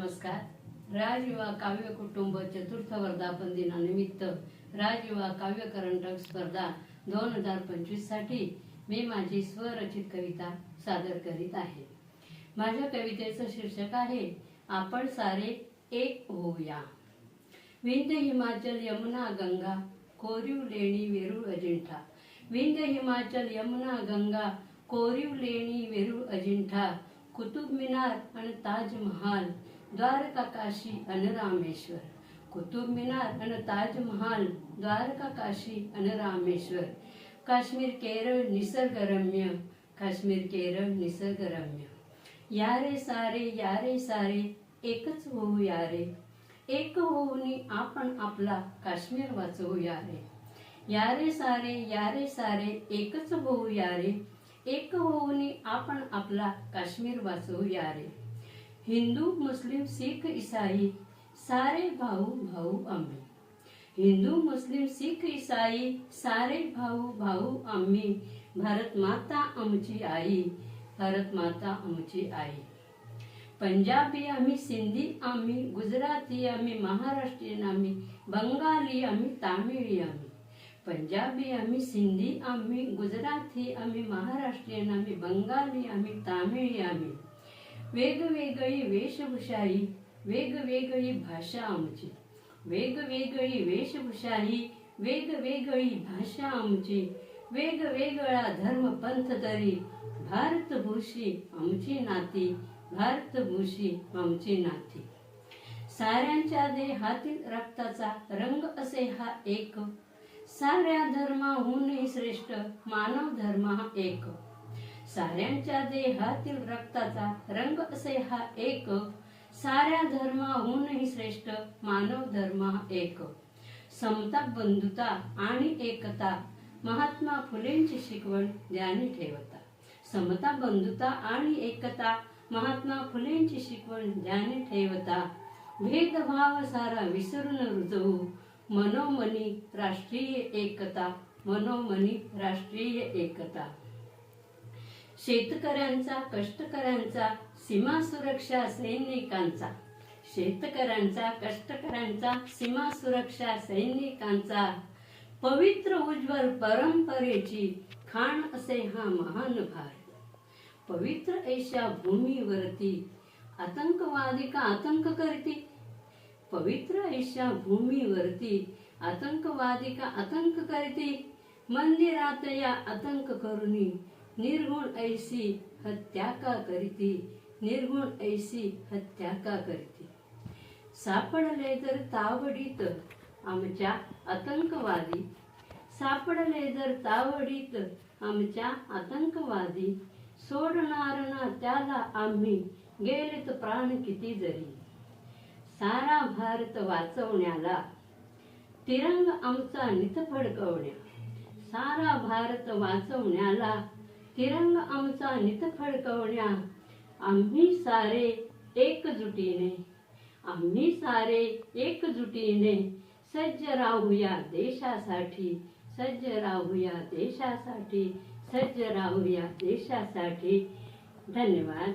नमस्कार. राजयुवा काव्य कुटुंब चतुर्थ वर्धापन दिनानिमित्त राजयुवा काव्य करंटक स्पर्धा दोन हजार पंचवीससाठी मी माझी स्वरचित कविता सादर करीत आहे. माझ्या कवितेचं शीर्षक आहे आपण सारे एक होऊया. विंध्य हिमाचल यमुना गंगा कोरीव लेणी वेरूळ अजिंठा. विंध्य हिमाचल यमुना गंगा कोरीव लेणी वेरूळ अजिंठा. कुतुब मिनार आणि ताजमहाल द्वारका काशी आणि रामेश्वर कुतुब मिनार अन ताजमहाल द्वारका काशी रामेश्वर काश्मीर केरळ निसर्गरम्य काश्मीर केरळ निसर्गरम्य यारे सारे यारे सारे एकच होऊ यारे एक होऊनी आपण आपला काश्मीर वाचवू रे यारे सारे यारे सारे एकच होऊ यारे एक होऊनी आपण आपला काश्मीर वाचवू रे हिंदू मुस्लिम शीख ईसाई सारे भाऊ भाऊ आम्ही. हिंदू मुस्लिम शीख ईसाई सारे भाऊ भाऊ आम्ही. भारत माता आमची आई भारत माता आमची आई. पंजाबी आम्ही सिंधी आम्ही गुजराती आम्ही महाराष्ट्रीयन आम्ही बंगाली आम्ही तामिळी आम्ही. पंजाबी आम्ही सिंधी आम्ही गुजराती आम्ही महाराष्ट्रीयन आम्ही बंगाली आम्ही तामिळी आम्ही. वेगवेगळी वेशभूषाही वेगवेगळी भाषा आमची वेगवेगळी वेशभूषाही वेगवेगळी भाषा आमची वेगवेगळा धर्म पंथ तरी भारतभूषी आमची नाती भारतभूषी आमची नाती. साऱ्यांच्या देहातील रक्ताचा रंग असे हा एक. साऱ्या धर्माहूनही श्रेष्ठ मानव धर्म हा एक. साऱ्यांच्या देहातील रक्ताचा रंग असे हा एक. साऱ्या धर्माहूनही श्रेष्ठ मानव धर्म हा एक. समता बंधुता आणि एकता महात्मा फुलेंची शिकवण ध्यानी ठेवता. समता बंधुता आणि एकता महात्मा फुलेंची शिकवण ध्यानी ठेवता. भेदभाव सारा विसरून रुजवू. मनोमनी राष्ट्रीय एकता. मनोमनी राष्ट्रीय एकता. शेतकऱ्यांचा कष्टकऱ्यांचा सीमा सुरक्षा सैनिकांचा. शेतकऱ्यांचा कष्टकऱ्यांचा सीमा सुरक्षा सैनिकांचा. पवित्र उज्ज्वल परंपरेची खाण असे हा महान भारत पवित्र ऐशा भूमीवरती आतंकवादी का आतंक करते? पवित्र ऐशा भूमीवरती आतंकवादी का आतंक करते? मंदिरात या आतंक करुनी निर्गुण ऐसी हत्या का करीती? निर्गुण ऐसी हत्या का करीती? सापडले जर तावडीत आमच्या आतंकवादी. सापडले जर तावडीत आमच्या आतंकवादी. सोडणार ना त्याला आम्ही गेलेत प्राण किती जरी. सारा भारत वाचवण्याला तिरंग आमचा नित फडकवण्या सारा भारत वाचवण्याला तिरंग आमचा नित फडकवण्या आम्ही सारे एकजुटीने आम्ही सारे एकजुटीने सज्ज राहूया देशासाठी सज्ज राहूया देशासाठी सज्ज राहूया देशासाठी. धन्यवाद.